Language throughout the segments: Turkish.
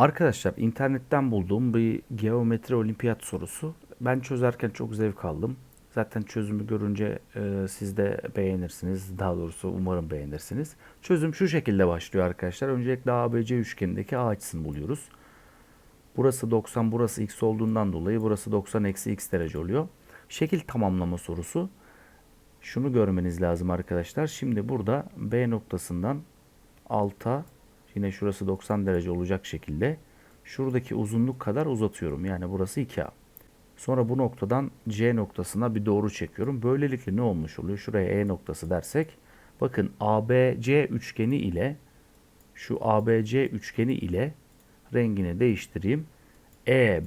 Arkadaşlar internetten bulduğum bir geometri olimpiyat sorusu. Ben çözerken çok zevk aldım. Zaten çözümü görünce e, siz de beğenirsiniz. Daha doğrusu umarım beğenirsiniz. Çözüm şu şekilde başlıyor arkadaşlar. Öncelikle ABC üçgenindeki A açısını buluyoruz. Burası 90, burası x olduğundan dolayı burası 90 eksi x derece oluyor. Şekil tamamlama sorusu. Şunu görmeniz lazım arkadaşlar. Şimdi burada B noktasından alta Yine şurası 90 derece olacak şekilde şuradaki uzunluk kadar uzatıyorum. Yani burası 2A. Sonra bu noktadan C noktasına bir doğru çekiyorum. Böylelikle ne olmuş oluyor? Şuraya E noktası dersek. Bakın ABC üçgeni ile şu ABC üçgeni ile rengini değiştireyim. E,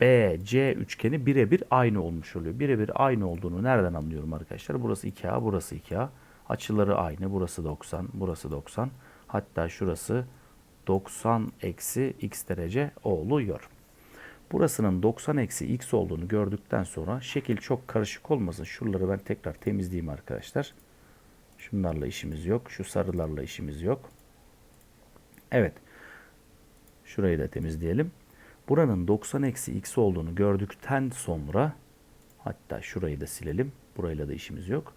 B, C üçgeni birebir aynı olmuş oluyor. Birebir aynı olduğunu nereden anlıyorum arkadaşlar? Burası 2A, burası 2A. Açıları aynı. Burası 90, burası 90. Hatta şurası 90 eksi x derece oluyor. Burasının 90 eksi x olduğunu gördükten sonra şekil çok karışık olmasın. Şuraları ben tekrar temizleyeyim arkadaşlar. Şunlarla işimiz yok. Şu sarılarla işimiz yok. Evet. Şurayı da temizleyelim. Buranın 90 eksi x olduğunu gördükten sonra hatta şurayı da silelim. Burayla da işimiz yok.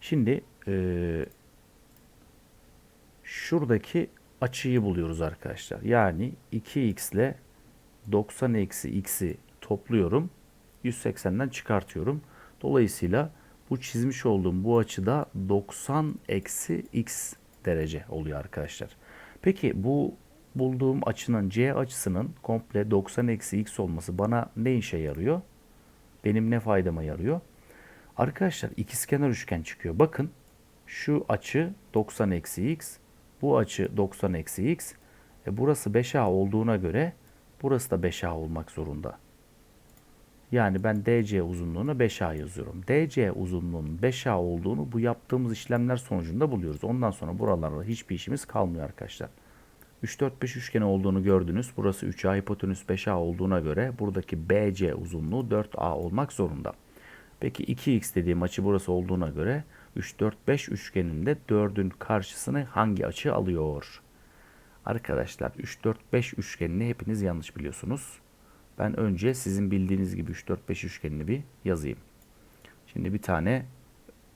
Şimdi e, şuradaki açıyı buluyoruz arkadaşlar. Yani 2x ile 90 eksi x'i topluyorum. 180'den çıkartıyorum. Dolayısıyla bu çizmiş olduğum bu açıda 90 eksi x derece oluyor arkadaşlar. Peki bu bulduğum açının C açısının komple 90 eksi x olması bana ne işe yarıyor? Benim ne faydama yarıyor? Arkadaşlar ikizkenar üçgen çıkıyor. Bakın şu açı 90 eksi x, bu açı 90 eksi x. E burası 5A olduğuna göre burası da 5A olmak zorunda. Yani ben DC uzunluğuna 5A yazıyorum. DC uzunluğunun 5A olduğunu bu yaptığımız işlemler sonucunda buluyoruz. Ondan sonra buralarda hiçbir işimiz kalmıyor arkadaşlar. 3, 4, 5 üçgeni olduğunu gördünüz. Burası 3A, hipotenüs 5A olduğuna göre buradaki BC uzunluğu 4A olmak zorunda. Peki 2x dediğim açı burası olduğuna göre 3, 4, 5 üçgeninde 4'ün karşısını hangi açı alıyor? Arkadaşlar 3, 4, 5 üçgenini hepiniz yanlış biliyorsunuz. Ben önce sizin bildiğiniz gibi 3, 4, 5 üçgenini bir yazayım. Şimdi bir tane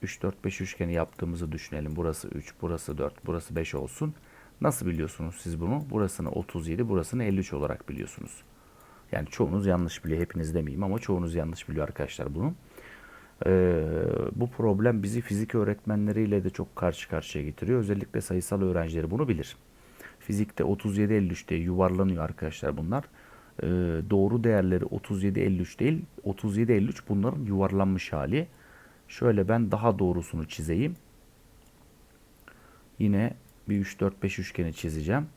3, 4, 5 üçgeni yaptığımızı düşünelim. Burası 3, burası 4, burası 5 olsun. Nasıl biliyorsunuz siz bunu? Burasını 37, burasını 53 olarak biliyorsunuz. Yani çoğunuz yanlış biliyor. Hepiniz demeyeyim ama çoğunuz yanlış biliyor arkadaşlar bunu. Ee, bu problem bizi fizik öğretmenleriyle de çok karşı karşıya getiriyor. Özellikle sayısal öğrencileri bunu bilir. Fizikte 37-53 diye yuvarlanıyor arkadaşlar bunlar. Ee, doğru değerleri 37-53 değil, 37-53 bunların yuvarlanmış hali. Şöyle ben daha doğrusunu çizeyim. Yine bir 3-4-5 üçgeni çizeceğim.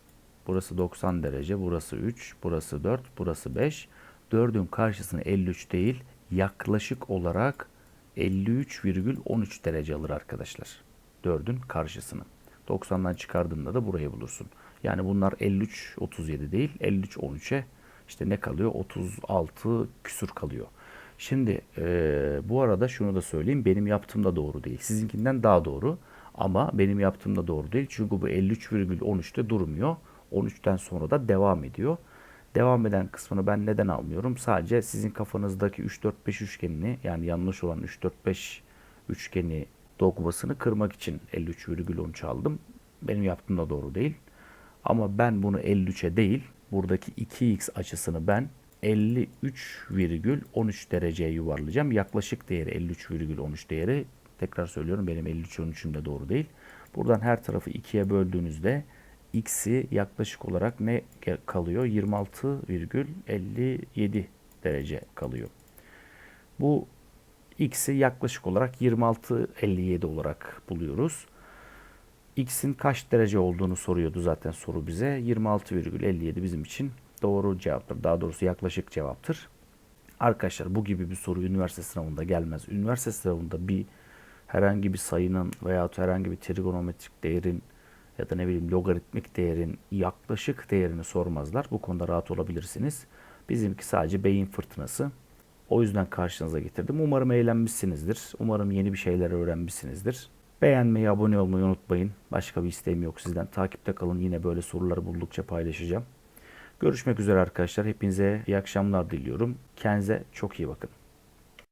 Burası 90 derece, burası 3, burası 4, burası 5. 4'ün karşısını 53 değil, yaklaşık olarak 53,13 derece alır arkadaşlar. 4'ün karşısını. 90'dan çıkardığında da burayı bulursun. Yani bunlar 53 37 değil 53 13'e işte ne kalıyor? 36 küsur kalıyor. Şimdi e, bu arada şunu da söyleyeyim. Benim yaptığım da doğru değil. Sizinkinden daha doğru. Ama benim yaptığım da doğru değil. Çünkü bu 53,13'te durmuyor. 13'ten sonra da devam ediyor. Devam eden kısmını ben neden almıyorum? Sadece sizin kafanızdaki 3-4-5 üçgenini yani yanlış olan 3-4-5 üçgeni dogmasını kırmak için 53,13 aldım. Benim yaptığım da doğru değil. Ama ben bunu 53'e değil buradaki 2x açısını ben 53,13 dereceye yuvarlayacağım. Yaklaşık değeri 53,13 değeri. Tekrar söylüyorum benim 53,13'üm de doğru değil. Buradan her tarafı 2'ye böldüğünüzde x'i yaklaşık olarak ne kalıyor? 26,57 derece kalıyor. Bu x'i yaklaşık olarak 26,57 olarak buluyoruz. x'in kaç derece olduğunu soruyordu zaten soru bize. 26,57 bizim için doğru cevaptır. Daha doğrusu yaklaşık cevaptır. Arkadaşlar bu gibi bir soru üniversite sınavında gelmez. Üniversite sınavında bir herhangi bir sayının veya herhangi bir trigonometrik değerin ya da ne bileyim logaritmik değerin yaklaşık değerini sormazlar. Bu konuda rahat olabilirsiniz. Bizimki sadece beyin fırtınası. O yüzden karşınıza getirdim. Umarım eğlenmişsinizdir. Umarım yeni bir şeyler öğrenmişsinizdir. Beğenmeyi, abone olmayı unutmayın. Başka bir isteğim yok sizden. Takipte kalın. Yine böyle soruları buldukça paylaşacağım. Görüşmek üzere arkadaşlar. Hepinize iyi akşamlar diliyorum. Kendinize çok iyi bakın.